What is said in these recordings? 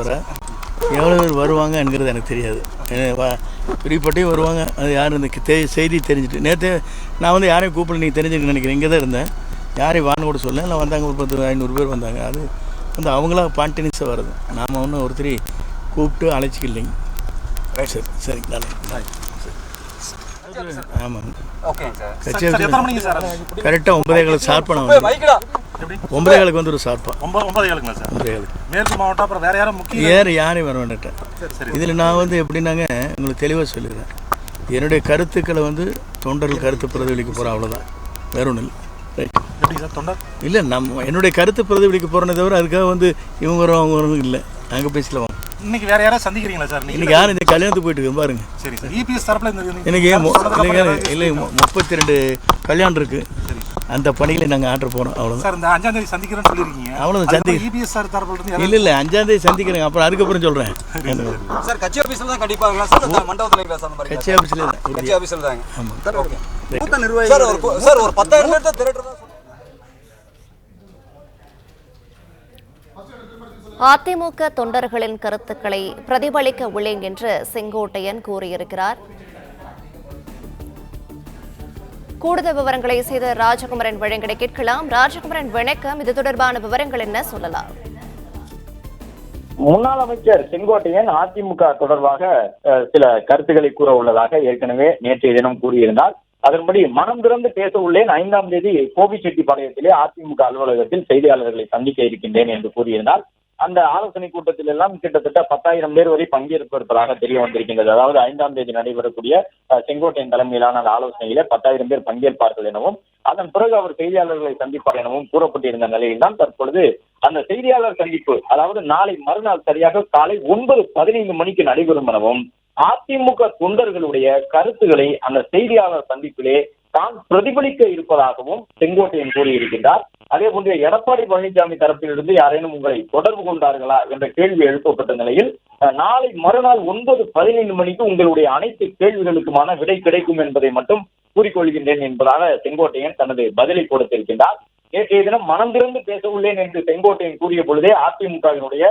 தவிர எவ்வளோ பேர் வருவாங்க என்கிறது எனக்கு தெரியாது. பிரிப்பட்டையும் வருவாங்க. அது யார் இந்த தெ செய்தி தெரிஞ்சுட்டு நேற்று நான் வந்து யாரையும் கூப்பிட நீங்கள் தெரிஞ்சுக்க நினைக்கிறேன். இங்கே தான் இருந்தேன். யாரையும் வான்னு கூட சொல்ல இல்லை வந்தாங்க ஒரு பத்து ஐநூறு பேர் வந்தாங்க. அது வந்து அவங்களா பாண்டினிஸாக வருது நாம் ஒன்றும் ஒருத்தரி கூப்பிட்டு அழைச்சிக்கலைங்க. ரைட் சார் சரி ஆமாங்க. எத்தனை மணிக்கு சார் கரெக்டாக ஒன்பதே வந்து மைக்கடா எப்படி ஒன்பதே காலுக்கு வந்து ஒரு ஷார்ப்பா ஒன்பது ஒன்பது ஏழுங்களா சார்? ஒன்பதே காலுக்கு மேற்கு மாவட்டம் அப்புறம் வேற யாரும் முக்கிய வேறு யாரையும் வர வேண்டாட்டேன் சரி சரி. இதில் நான் வந்து எப்படின்னாங்க உங்களுக்கு தெளிவாக சொல்லிடுறேன். என்னுடைய கருத்துக்களை வந்து தொண்டர்கள் கருத்து பிரதிபலிக்க போகிறோம் அவ்வளோதான் வேற ஒன்றும் இல்லை. சார் இல்லை நம்ம என்னுடைய கருத்து பிரதிபலிக்க போகிறனே தவிர அதுக்காக வந்து இவங்க அவங்க இல்லை. அங்கே பேசலாம் வாங்க. இன்னைக்கு வேற யாராவது சந்திக்கிறீங்களா சார்? இன்னைக்கு யாரும் இந்த கல்யாணத்துக்கு போயிட்டு இருக்கு பாருங்க. சரி சார். இபிஎஸ் தரப்புல எனக்கு இல்லைங்க இல்லை முப்பத்தி ரெண்டு கல்யாணம் இருக்குது சரி அந்த பணிகளை நாங்கள் ஆர்டர் போகிறோம் அவ்வளோதான் சார் இந்த அஞ்சாம் தேதி சந்திக்கிறேன்னு சொல்லியிருக்கீங்க. சந்தி- இபிஎஸ் சார் யாராவது- இல்லை இல்லை அஞ்சாந்தேதி சந்திக்கிறேங்க. அப்புறம் அதுக்கப்புறம் சொல்கிறேன் சார் கட்சி ஆபீஸ்ல தான் கண்டிப்பாங்களா சார் மண்டபத்துல பேசுற மாதிரி கட்சி ஆஃபீஸில் தான். கட்சி ஆபீஸ்ல தாங்க. ஆமாம் சார் ஓகே. சார். ஒரு சார் ஒரு பத்தாயிரம் பேர் தான் திரட்டுறதா. அதிமுக தொண்டர்களின் கருத்துக்களை பிரதிபலிக்க உள்ளேன் என்று செங்கோட்டையன் கூறியிருக்கிறார். கூடுதல் விவரங்களை செய்த ராஜகுமரன் வழங்கிட கேட்கலாம். ராஜகுமரன் வணக்கம். இது தொடர்பான விவரங்கள் என்ன சொல்லலாம்? முன்னாள் அமைச்சர் செங்கோட்டையன் அதிமுக தொடர்பாக சில கருத்துக்களை கூற உள்ளதாக ஏற்கனவே நேற்றைய தினம் கூறியிருந்தார். அதன்படி மனம் திறந்து பேச உள்ளேன். ஐந்தாம் தேதி கோபிச்செட்டிப்பாளையத்திலே அதிமுக அலுவலகத்தில் செய்தியாளர்களை சந்திக்க இருக்கின்றேன் என்று கூறியிருந்தார். அந்த ஆலோசனை கூட்டத்தில் எல்லாம் கிட்டத்தட்ட பத்தாயிரம் பேர் வரை பங்கேற்பு தெரிய வந்திருக்கின்றது. அதாவது ஐந்தாம் தேதி நடைபெறக்கூடிய செங்கோட்டையின் செங்கோட்டையன் தலைமையிலான அந்த ஆலோசனையில பத்தாயிரம் பேர் பங்கேற்பார்கள் எனவும் அதன் பிறகு அவர் செய்தியாளர்களை சந்திப்பார் எனவும் கூறப்பட்டிருந்த நிலையில் தான் தற்பொழுது அந்த செய்தியாளர் சந்திப்பு அதாவது நாளை மறுநாள் சரியாக காலை ஒன்பது பதினைந்து மணிக்கு நடைபெறும் எனவும் அதிமுக தொண்டர்களுடைய கருத்துக்களை அந்த செய்தியாளர் சந்திப்பிலே தான் பிரதிபலிக்க இருப்பதாகவும் செங்கோட்டையன் கூறியிருக்கின்றார். அதே போன்று எடப்பாடி பழனிசாமி தரப்பிலிருந்து யாரேனும் உங்களை தொடர்பு கொண்டார்களா என்ற கேள்வி எழுப்பப்பட்ட நிலையில் நாளை மறுநாள் ஒன்பது பதினைந்து மணிக்கு உங்களுடைய அனைத்து கேள்விகளுக்குமான விடை கிடைக்கும் என்பதை மட்டும் கூறிக்கொள்கின்றேன் என்பதாக செங்கோட்டையன் தனது பதிலை கொடுத்திருக்கின்றார். நேற்றைய தினம் மனம் திறந்து பேச உள்ளேன் என்று செங்கோட்டையன் கூறிய பொழுதே அதிமுகவினுடைய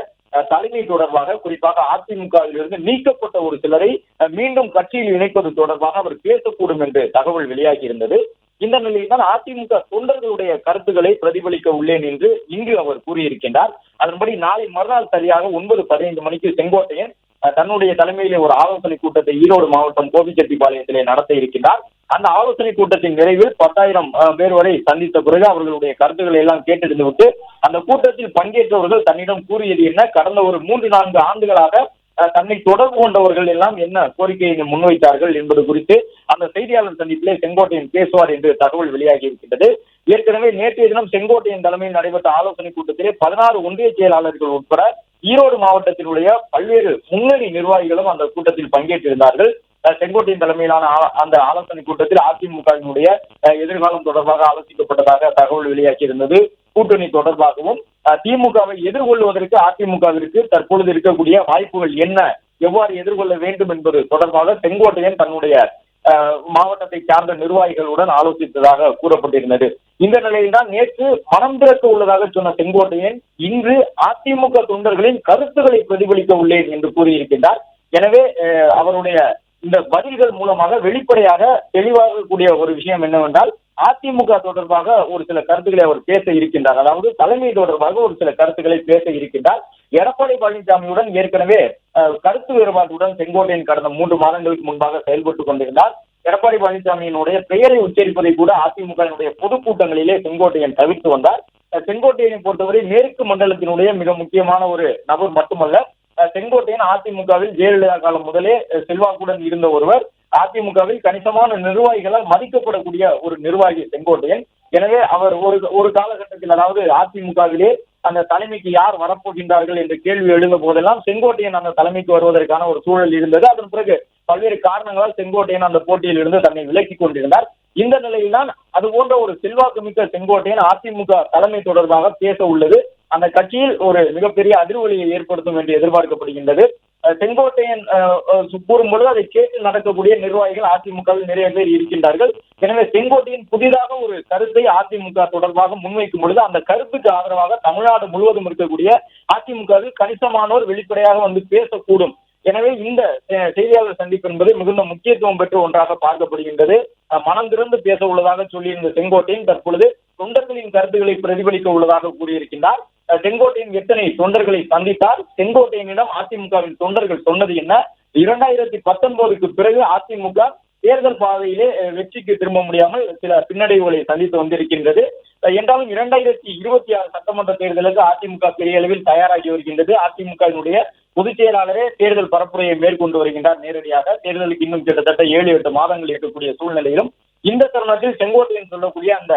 தலைமை தொடர்பாக குறிப்பாக அதிமுகவில் இருந்து நீக்கப்பட்ட ஒரு சிலரை மீண்டும் கட்சியில் இணைப்பது தொடர்பாக அவர் பேசக்கூடும் என்று தகவல் வெளியாகி இருந்தது. இந்த நிலையில் தான் அதிமுக தொண்டர்களுடைய கருத்துக்களை பிரதிபலிக்க உள்ளேன் என்று இங்கு அவர் கூறியிருக்கின்றார். அதன்படி நாளை மறுநாள் சரியாக ஒன்பது பதினைந்து மணிக்கு செங்கோட்டையன் தன்னுடைய தலைமையிலே ஒரு ஆலோசனை கூட்டத்தை ஈரோடு மாவட்டம் கோபிச்செட்டிப்பாளையத்திலே நடத்த இருக்கின்றார். அந்த ஆலோசனை கூட்டத்தின் நிறைவில் பத்தாயிரம் பேர் வரை சந்தித்த பிறகு அவர்களுடைய கருத்துக்களை எல்லாம் கேட்டறிந்து விட்டு அந்த கூட்டத்தில் பங்கேற்றவர்கள் தன்னிடம் கூறியது என்ன? கடந்த ஒரு மூன்று நான்கு ஆண்டுகளாக தன்னை தொடர்பு கொண்டவர்கள் எல்லாம் என்ன கோரிக்கையை முன்வைத்தார்கள் என்பது குறித்து அந்த செய்தியாளர் சந்திப்பிலே செங்கோட்டையன் பேசுவார் என்று தகவல் வெளியாகி இருக்கின்றது. ஏற்கனவே நேற்றைய தினம் செங்கோட்டையின் தலைமையில் நடைபெற்ற ஆலோசனை கூட்டத்திலே பதினாறு ஒன்றிய செயலாளர்கள் உட்பட ஈரோடு மாவட்டத்தினுடைய பல்வேறு முன்னணி நிர்வாகிகளும் அந்த கூட்டத்தில் பங்கேற்றிருந்தார்கள். செங்கோட்டையின் தலைமையிலான ஆ- அந்த ஆலோசனை கூட்டத்தில் அதிமுகவினுடைய அஹ், எதிர்காலம் தொடர்பாக ஆலோசிக்கப்பட்டதாக தகவல் வெளியாகி இருந்தது கூட்டணி தொடர்பாகவும் அஹ், திமுகவை எதிர்கொள்வதற்கு அதிமுகவிற்கு தற்பொழுது இருக்கக்கூடிய வாய்ப்புகள் என்ன? எவ்வாறு எதிர்கொள்ள வேண்டும் என்பது தொடர்பாக செங்கோட்டையன் தன்னுடைய மாவட்டத்தை சார்ந்த நிர்வாகிகளுடன் ஆலோசித்ததாக கூறப்பட்டிருந்தது. இந்த நிலையில்தான் நேற்று மனம் திறக்க உள்ளதாக சொன்ன செங்கோட்டையன் இன்று அதிமுக தொண்டர்களின் கருத்துக்களை பிரதிபலிக்க உள்ளேன் என்று கூறியிருக்கின்றார். எனவே அஹ், அவருடைய இந்த பதில்கள் மூலமாக வெளிப்படையாக தெளிவாகக்கூடிய ஒரு விஷயம் என்னவென்றால் அதிமுக தொடர்பாக ஒரு சில கருத்துக்களை அவர் பேச இருக்கின்றார். அதாவது தலைமை தொடர்பாக ஒரு சில கருத்துக்களை பேச இருக்கின்றார். எடப்பாடி பழனிசாமியுடன் ஏற்கனவே கருத்து வேறுபாட்டுடன் செங்கோட்டையன் கடந்த மூன்று மாதங்களுக்கு முன்பாக செயல்பட்டுக் கொண்டிருந்தார். எடப்பாடி பழனிசாமியினுடைய பெயரை உச்சரிப்பதை கூட அதிமுகவினுடைய பொதுக்கூட்டங்களிலே செங்கோட்டையன் தவிர்த்து வந்தார். செங்கோட்டையனை பொறுத்தவரை மேற்கு மண்டலத்தினுடைய மிக முக்கியமான ஒரு நபர் மட்டுமல்ல செங்கோட்டையன் அதிமுகவில் ஜெயலலிதா காலம் முதலே செல்வாக்குடன் இருந்த ஒருவர் அதிமுகவில் கணிசமான நிர்வாகிகளால் மதிக்கப்படக்கூடிய ஒரு நிர்வாகி செங்கோட்டையன். எனவே அவர் ஒரு ஒரு காலகட்டத்தில் அதாவது அதிமுகவிலே அந்த தலைமைக்கு யார் வரப்போகின்றார்கள் என்ற கேள்வி எழுந்த போதெல்லாம் செங்கோட்டையன் அந்த தலைமைக்கு வருவதற்கான ஒரு சூழல் இருந்தது. அதன் பிறகு பல்வேறு காரணங்களால் செங்கோட்டையன் அந்த போட்டியில் இருந்து தன்னை விலக்கிக் கொண்டிருந்தார். இந்த நிலையில்தான் அது போன்ற ஒரு செல்வாக்கு மிக்க செங்கோட்டையன் அதிமுக தலைமை தொடர்பாக பேச உள்ளது. அந்த கட்சியில் ஒரு மிகப்பெரிய அதிர்வலியை ஏற்படுத்தும் என்று எதிர்பார்க்கப்படுகின்றது. செங்கோட்டையன் கூறும்பொழுது அதை கேட்டு நடக்கக்கூடிய நிர்வாகிகள் அதிமுகவில் நிறைய பேர் இருக்கின்றார்கள். எனவே செங்கோட்டையின் புதிதாக ஒரு கருத்தை அதிமுக தொடர்பாக முன்வைக்கும் பொழுது அந்த கருத்துக்கு ஆதரவாக தமிழ்நாடு முழுவதும் இருக்கக்கூடிய அதிமுகவில் கணிசமானோர் வெளிப்படையாக வந்து பேசக்கூடும். எனவே இந்த செய்தியாளர் சந்திப்பு என்பது மிகுந்த முக்கியத்துவம் பெற்று ஒன்றாக பார்க்கப்படுகின்றது. மனம் திறந்து பேச உள்ளதாக சொல்லியிருந்த செங்கோட்டையன் தற்பொழுது தொண்டர்களின் கருத்துக்களை பிரதிபலிக்க உள்ளதாக கூறியிருக்கின்றார். செங்கோட்டையன் எத்தனை தொண்டர்களை சந்தித்தார்? செங்கோட்டையனிடம் அதிமுகவின் தொண்டர்கள் சொன்னது என்ன? இரண்டாயிரத்தி பத்தொன்பதுக்கு பிறகு அதிமுக தேர்தல் பாதையிலே வெற்றிக்கு திரும்ப முடியாமல் சில பின்னடைவுகளை சந்தித்து வந்திருக்கின்றது. என்றாலும் இரண்டாயிரத்தி இருபத்தி ஆறு சட்டமன்ற தேர்தலுக்கு அதிமுக பெரிய அளவில் தயாராகி வருகின்றது. அதிமுகவினுடைய பொதுச் செயலாளரே தேர்தல் பரப்புரையை மேற்கொண்டு வருகின்றார் நேரடியாக. தேர்தலுக்கு இன்னும் கிட்டத்தட்ட ஏழு எட்டு மாதங்கள் இருக்கக்கூடிய சூழ்நிலையிலும் இந்த தருணத்தில் செங்கோட்டையன் சொல்லக்கூடிய அந்த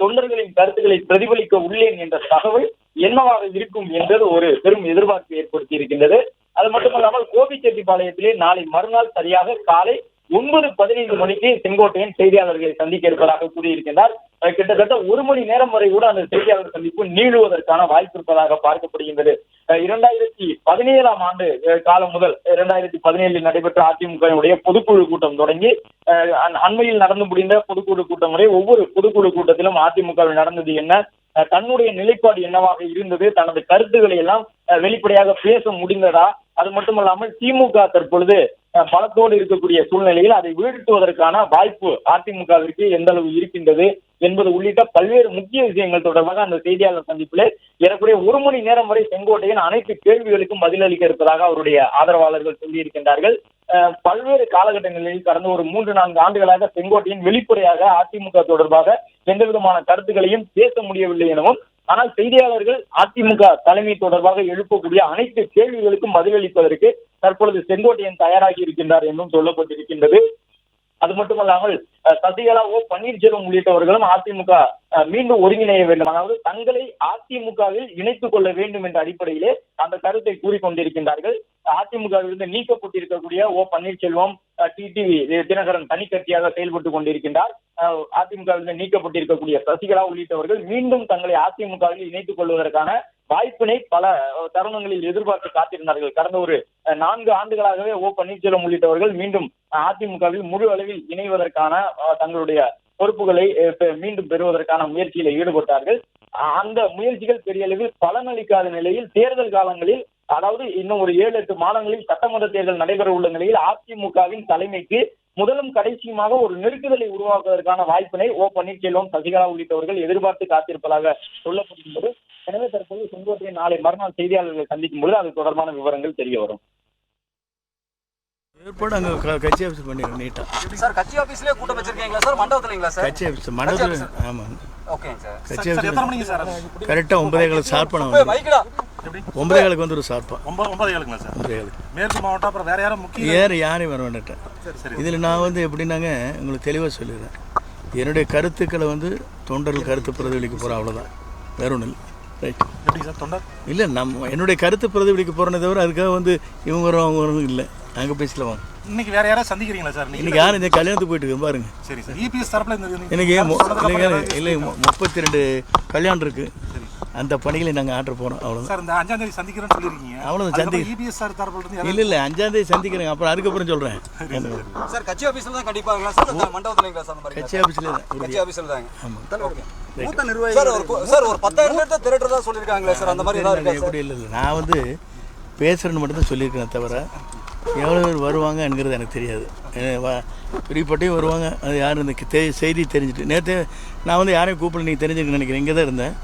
தொண்டர்களின் கருத்துக்களை பிரதிபலிக்க உள்ளேன் என்ற தகவல் என்னவாக இருக்கும் என்பது ஒரு பெரும் எதிர்பார்ப்பை ஏற்படுத்தி இருக்கின்றது. அது மட்டுமல்லாமல் கோபிச்செட்டிப்பாளையத்திலே நாளை மறுநாள் சரியாக காலை ஒன்பது பதினைந்து மணிக்கு செங்கோட்டையன் செய்தியாளர்களை சந்திக்க இருப்பதாக கூறியிருக்கின்றார். கிட்டத்தட்ட ஒரு மணி நேரம் வரை கூட அந்த செய்தியாளர் சந்திப்பு நீளுவதற்கான வாய்ப்பு இருப்பதாக பார்க்கப்படுகின்றது. இரண்டாயிரத்தி பதினேழாம் ஆண்டு காலம் முதல் இரண்டாயிரத்தி பதினேழில் நடைபெற்ற அதிமுகவினுடைய பொதுக்குழு கூட்டம் தொடங்கி அஹ் அண்மையில் நடந்து முடிந்த பொதுக்குழு கூட்டம் வரை ஒவ்வொரு பொதுக்குழு கூட்டத்திலும் அதிமுகவில் நடந்தது என்ன அஹ் தன்னுடைய நிலைப்பாடு என்னவாக இருந்தது தனது கருத்துக்களை எல்லாம் அஹ் வெளிப்படையாக பேச முடிந்ததா அது மட்டுமல்லாமல் திமுக தற்பொழுது பலத்தோடு இருக்கக்கூடிய சூழ்நிலையில் அதை வீழ்த்துவதற்கான வாய்ப்பு அதிமுகவிற்கு எந்த அளவு இருக்கின்றது என்பது உள்ளிட்ட பல்வேறு முக்கிய விஷயங்கள் தொடர்பாக அந்த செய்தியாளர் சந்திப்பில் ஏறக்குறைய ஒரு மணி நேரம் வரை செங்கோட்டையின் அனைத்து கேள்விகளுக்கும் பதிலளிக்க இருப்பதாக அவருடைய ஆதரவாளர்கள் சொல்லியிருக்கின்றார்கள். பல்வேறு காலகட்டங்களில் கடந்த ஒரு மூன்று நான்கு ஆண்டுகளாக செங்கோட்டையின் வெளிப்படையாக அதிமுக தொடர்பாக எந்த விதமான கருத்துக்களையும் பேச முடியவில்லை எனவும் ஆனால் செய்தியாளர்கள் அதிமுக தலைமை தொடர்பாக எழுப்பக்கூடிய அனைத்து கேள்விகளுக்கும் பதிலளிப்பதற்கு தற்பொழுது செங்கோட்டையன் தயாராகி இருக்கின்றார் என்றும் சொல்லப்பட்டிருக்கின்றது. அது மட்டுமல்லாமல் சசிகலா ஓ பன்னீர்செல்வம் உள்ளிட்டவர்களும் அதிமுக மீண்டும் ஒருங்கிணைய வேண்டும். அதாவது தங்களை அதிமுகவில் இணைத்துக் கொள்ள வேண்டும் என்ற அடிப்படையிலே அந்த கருத்தை கூறிக்கொண்டிருக்கின்றார்கள். அதிமுகவிலிருந்து நீக்கப்பட்டிருக்கக்கூடிய ஓ பன்னீர்செல்வம் டிடிவி தினகரன் தனிக்கட்சியாக செயல்பட்டு கொண்டிருக்கின்றார். அஹ், அதிமுகவிலிருந்து நீக்கப்பட்டிருக்கக்கூடிய சசிகலா உள்ளிட்டவர்கள் மீண்டும் தங்களை அதிமுகவில் இணைத்துக் கொள்வதற்கான வாய்ப்பினை பல தருணங்களில் எதிர்பார்த்து காத்திருந்தார்கள். கடந்த ஒரு நான்கு ஆண்டுகளாகவே ஓ பன்னீர்செல்வம் உள்ளிட்டவர்கள் மீண்டும் அதிமுகவில் முழு அளவில் இணைவதற்கான தங்களுடைய பொறுப்புகளை பெ- மீண்டும் பெறுவதற்கான முயற்சியில ஈடுபட்டார்கள். அந்த முயற்சிகள் பெரிய அளவில் பலனளிக்காத நிலையில் தேர்தல் காலங்களில் அதாவது இன்னும் ஒரு ஏழு எட்டு மாதங்களில் சட்டமன்ற தேர்தல் நடைபெற உள்ள நிலையில் அதிமுகவின் தலைமைக்கு முதலும் கடைசியுமாக ஒரு நெருக்குதலை உருவாக்குவதற்கான வாய்ப்பினை ஓ பன்னீர்செல்வம் சசிகலா உள்ளிட்டவர்கள் எதிர்பார்த்து காத்திருப்பதாக சொல்லப்படுகின்றது. எனவே தற்போது செங்கோட்டையன் நாளை மறுநாள் செய்தியாளர்களை சந்திக்கும் பொழுது அது தொடர்பான விவரங்கள் தெரிய வரும். ஏற்பாடு அங்கே கட்சி ஆஃபீஸ் பண்ணிடுறேன் நீட்டாக சார்? கட்சி ஆபீஸ்லயே கூட்டம் வச்சிருக்கீங்களா சார்? மண்டபத்துலங்களா சார்? கட்சி ஆஃபீஸ் மண்டபத்தில் ஆமாம் ஓகேங்க சார். கட்சி ஆஃபீஸ் கரெக்டாக ஒன்பதே காலுக்கு ஷார்ப்பாக ஒன்பதே காலுக்கு வந்து ஒரு ஷார்ப்பாக ஒன்பது ஒன்பது ஏழுங்களா சார்? ஒன்பதே காலுக்கு. மேற்கு மாவட்டம் அப்புறம் வேற யாரும் முக்கிய ஏற யாரையும் வர வேண்டாட்டேன் சரி சரி இதில் நான் வந்து எப்படின்னாங்க உங்களுக்கு தெளிவாக சொல்லிடுறேன். என்னுடைய கருத்துக்களை வந்து தொண்டர்கள் கருத்து பிரதிபலிக்க போகிறோம் அவ்வளோதான் வேற ஒன்றும் இல்லை. ரைட் எப்படி சார் தொண்டர் இல்லை நம்ம என்னுடைய கருத்து பிரதிபலிக்க போகிறனே தவிர அதுக்காக வந்து இவங்க வரும் அவங்க வரும் இல்லை. அங்கே பேசலாம் வாங்க. இன்னைக்கு வேற யாராவது சந்திக்கிறீங்களா சார்? இன்னைக்கு யாரும் இந்த கல்யாணத்துக்கு போயிட்டு இருக்கேன் பாருங்க. சரி சார். இபிஎஸ் தரப்புல எனக்கு இல்லை முப்பத்தி ரெண்டு கல்யாணம் இருக்குது அந்த பணிகளை நாங்கள் ஆர்டர் போகிறோம் அவ்வளோதான் சார் இந்த அஞ்சாம் தேதி சந்திக்கிறேன்னு சொல்லியிருக்கீங்க. அதுக்கப்புறம் சந்தி- இபிஎஸ் சார் தரப்புல இருந்து இல்லை இல்லை அஞ்சாந்தேதி சந்திக்கிறேன் அப்புறம் அதுக்கப்புறம் சொல்கிறேன் சார் கட்சி ஆபீஸ்ல தான் கண்டிப்பாங்களா? சார் இந்த மண்டபத்துலங்களா சார் கட்சி ஆஃபீஸில் தான் கட்சி. ஆபீஸ்ல தாங்க. ஆமாம் ஓகே. மூத்த நிர்வாகி சார் ஒரு சார் ஒரு பத்தாயிரம் பேர் தான் திரட்டுறதா சொல்லியிருக்காங்களே சார் அந்த மாதிரி ஏதாவது எப்படி இல்லை இல்லை நான் வந்து பேசுகிறேன்னு மட்டும் தான் சொல்லியிருக்கேன் தவிர எவ்வளோ பேர் வருவாங்க என்கிறது எனக்கு தெரியாது. பிரிப்பட்டையும் வருவாங்க. அது யாரும் இந்த செய்தி தெரிஞ்சுட்டு. நேற்று நான் வந்து யாரையும் கூப்பிட நீங்கள் தெரிஞ்சுக்கணும்னு நினைக்கிறேன். இங்கே தான் இருந்தேன்.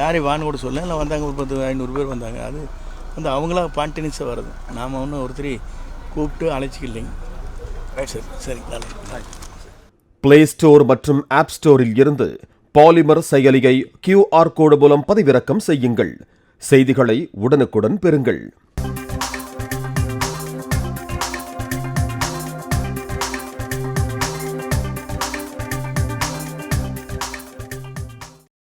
யாரையும் வான்னு கூட சொல்ல இல்லை வந்தாங்க ஒரு பத்து ஐநூறு பேர் வந்தாங்க. அது வந்து அவங்களா பாண்டினியூஸாக வருது நாம் ஒன்றும் ஒருத்தரை கூப்பிட்டு அழைச்சிக்கலைங்க. சரி சரி நல்லது பிளே ஸ்டோர் மற்றும் ஆப் ஸ்டோரில் இருந்து பாலிமர் செயலியை கியூஆர் கோடு மூலம் பதிவிறக்கம் செய்யுங்கள். செய்திகளை உடனுக்குடன் பெறுங்கள்.